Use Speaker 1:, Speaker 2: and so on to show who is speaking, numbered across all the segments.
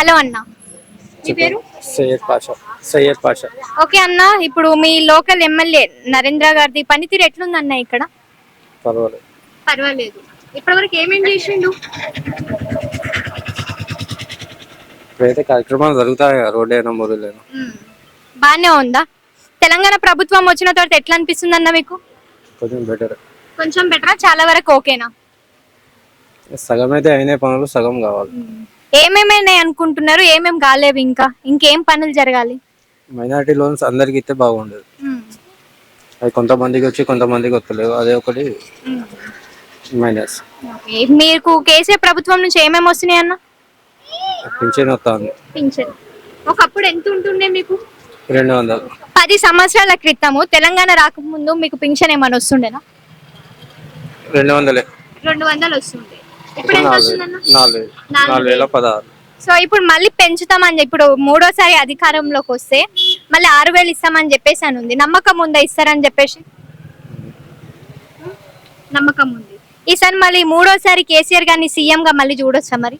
Speaker 1: Hello అన్న. మీ పేరు?
Speaker 2: సయ్యద్ పాషా. సయ్యద్ పాషా.
Speaker 1: ఓకే అన్న ఇప్పుడు మీ లోకల్ ఎమ్మెల్యే నరేంద్ర గారిది పనితీరు ఎట్లుందన్న ఇక్కడ?
Speaker 2: పర్వాలేదు.
Speaker 1: పర్వాలేదు. ఇప్పటివరకు ఏమేం చేసిండు?
Speaker 2: ఇప్పుడైతే కార్యక్రమాలు జరుగుతాయి కదా రోడ్ అయినా మొదలైనా
Speaker 1: బాగానే ఉందా? తెలంగాణ ప్రభుత్వం వచ్చిన తర్వాత ఎట్లా అనిపిస్తుంది అన్న మీకు?
Speaker 2: కొంచెం బెటర్.
Speaker 1: కొంచెం బెటరా? చాలా వరకు ఓకేనా?
Speaker 2: సగం అయితే అయిన పనులు సగం కావాలి.
Speaker 1: ఏమేమైనా అనుకుంటున్నారు? ఏమేం కాలేవు ఇంకా? ఇంకేం పనులు జరగాలి?
Speaker 2: మైనారిటీ లోన్స్ అందరికి ఇస్తే బాగుండేది. అది కొంతమందికి వచ్చి కొంతమందికి వస్తలేవు. అదే ఒకటి మైనస్.
Speaker 1: మీకు కేసీఆర్ ప్రభుత్వం నుంచి ఏమేమి వస్తున్నాయి అన్న?
Speaker 2: పింఛన్ వస్తుంది.
Speaker 1: పింఛన్. ఒకప్పుడు ఎంత ఉంటుండే మీకు?
Speaker 2: రెండు వందలు.
Speaker 1: పది సంవత్సరాల క్రితము తెలంగాణ రాకముందు మీకు పింఛన్ ఏమైనా వస్తుండేనా?
Speaker 2: రెండు వందలే.
Speaker 1: రెండు వందలు వస్తుండే. ఇప్పుడు ఎంత
Speaker 2: నాలుగు
Speaker 1: వస్తుందన్న?
Speaker 2: నాలుగు
Speaker 1: నాలుగు.
Speaker 2: నాలుగు వేల పదహారు.
Speaker 1: సో ఇప్పుడు మళ్ళీ పెంచుతామని చెప్పి- ఇప్పుడు మూడోసారి అధికారంలోకి వస్తే మళ్ళీ ఆరు వేలు ఇస్తామని చెప్పేసి అని ఉంది. నమ్మకం ఉందా ఇస్తారని చెప్పేసి? నమ్మకం ఉంది. ఈసారి మళ్ళీ మూడోసారి కేసీఆర్ గారిని సీఎం గా మళ్ళీ చూడొచ్చా మరి?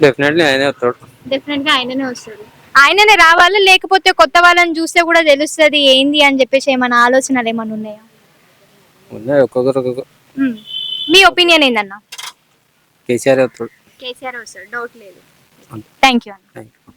Speaker 2: డెఫినెట్లీ ఆయనే వస్తాడు.
Speaker 1: డెఫినెట్గా ఆయననే వస్తాడు. ఆయననే రావాలి? లేకపోతే కొత్త వాళ్ళని చూస్తే కూడా తెలుస్తుంది ఏంది అని చెప్పేసి ఏమైనా ఆలోచనలు ఏమైనా ఉన్నాయా?
Speaker 2: ఉన్నాయి ఒక్కొక్కరు.
Speaker 1: మీ ఒపీనియన్ ఏందన్నా?
Speaker 2: కేసీఆర్ వస్తాడు
Speaker 1: కేసీఆర్ వస్తాడు డౌట్ లేదు. థ్యాంక్ యూ అన్న.
Speaker 2: Thank you